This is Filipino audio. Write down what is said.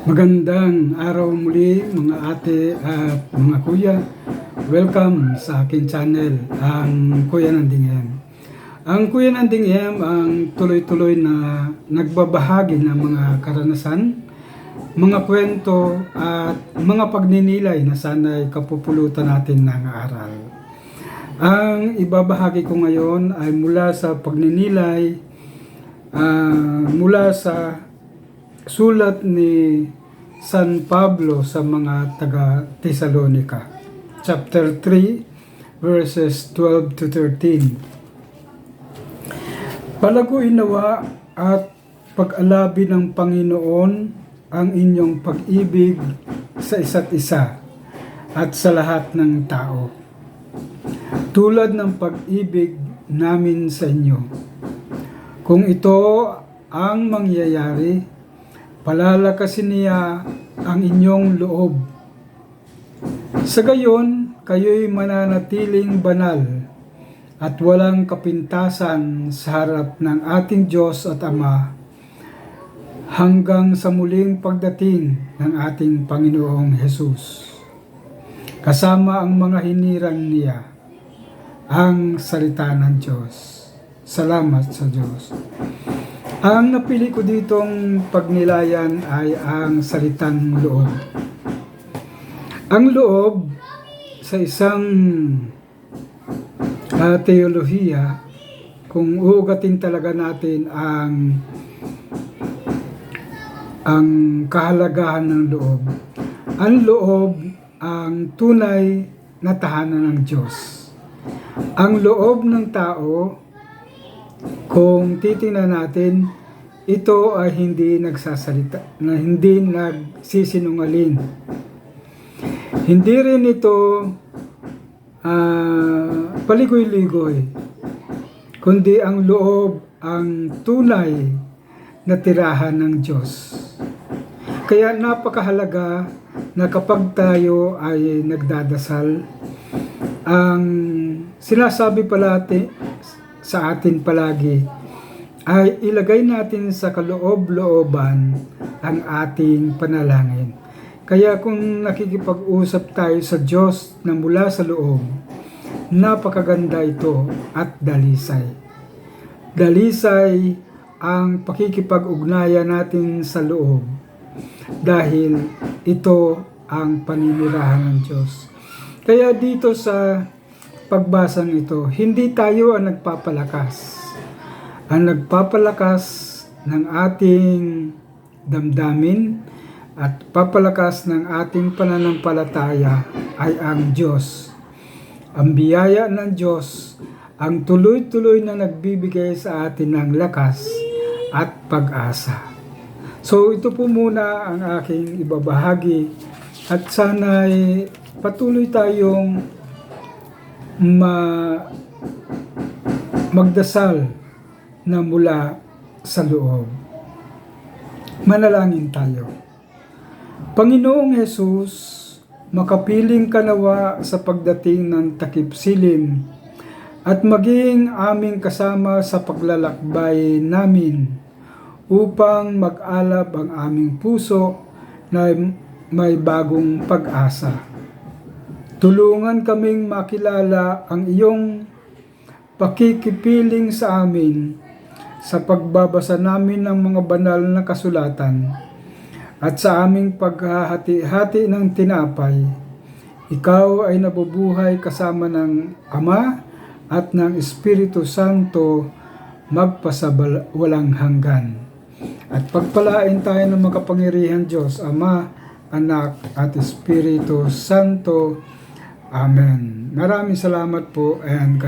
Magandang araw muli mga ate at mga kuya. Welcome sa akin channel, ang Kuya Nanding M. Ang Kuya Nanding M ang tuloy-tuloy na nagbabahagi ng mga karanasan, mga kwento at mga pagninilay na sana'y kapupulutan natin ng aral. Ang ibabahagi ko ngayon ay mula sa pagninilay, ah, mula sa sulat ni San Pablo sa mga taga Thessalonica chapter 3 verses 12 to 13 Palaguin nawa at pag-alabi ng Panginoon ang inyong pag-ibig sa isa't isa at sa lahat ng tao. Tulad ng pag-ibig namin sa inyo. Kung ito ang mangyayari palalakasin niya ang inyong loob. Sa gayon, kayo'y mananatiling banal at walang kapintasan sa harap ng ating Diyos at Ama hanggang sa muling pagdating ng ating Panginoong Hesus. Kasama ang mga hinirang niya, ang salita ng Diyos. Salamat sa Diyos. Ang napili ko ditong pagnilayan ay ang salitang loob. Ang loob sa isang ah, teolohiya, kung uugatin talaga natin ang ang kahalagahan ng loob. Ang loob ang tunay na tahanan ng Diyos. Ang loob ng tao kung titingnan natin, ito ay hindi nagsasalita, na hindi nagsisinungaling. Hindi rin ito ah, paligoy-ligoy, kundi ang loob ang tunay na tirahan ng Diyos. Kaya napakahalaga na kapag tayo ay nagdadasal, ang sinasabi palati sa atin palagi ay ilagay natin sa kaloob-looban ang ating panalangin. Kaya kung nakikipag-usap tayo sa Diyos na mula sa loob, napakaganda ito at dalisay. Dalisay ang pakikipag-ugnayan natin sa loob dahil ito ang paninirahan ng Diyos. Kaya dito sa pagbasang ito, hindi tayo ang nagpapalakas. Ang nagpapalakas ng ating damdamin at papalakas ng ating pananampalataya ay ang Diyos. Ang biyaya ng Diyos ang tuloy-tuloy na nagbibigay sa atin ng lakas at pag-asa. So ito po muna ang aking ibabahagi at sana'y patuloy tayong ma magdasal na mula sa loob. Manalangin tayo. Panginoong Hesus, makapiling ka nawa sa pagdating ng takip silim at maging aming kasama sa paglalakbay namin upang mag-alab ang aming puso na may bagong pag-asa. Tulungan kaming makilala ang iyong pakikipiling sa amin sa pagbabasa namin ng mga banal na kasulatan at sa aming paghahati-hati ng tinapay. Ikaw ay nabubuhay kasama ng Ama at ng Espiritu Santo magpasabal walang hanggan. At pagpalain tayo ng makapangyarihan Diyos, Ama, Anak at Espiritu Santo. Amen. Maraming salamat po and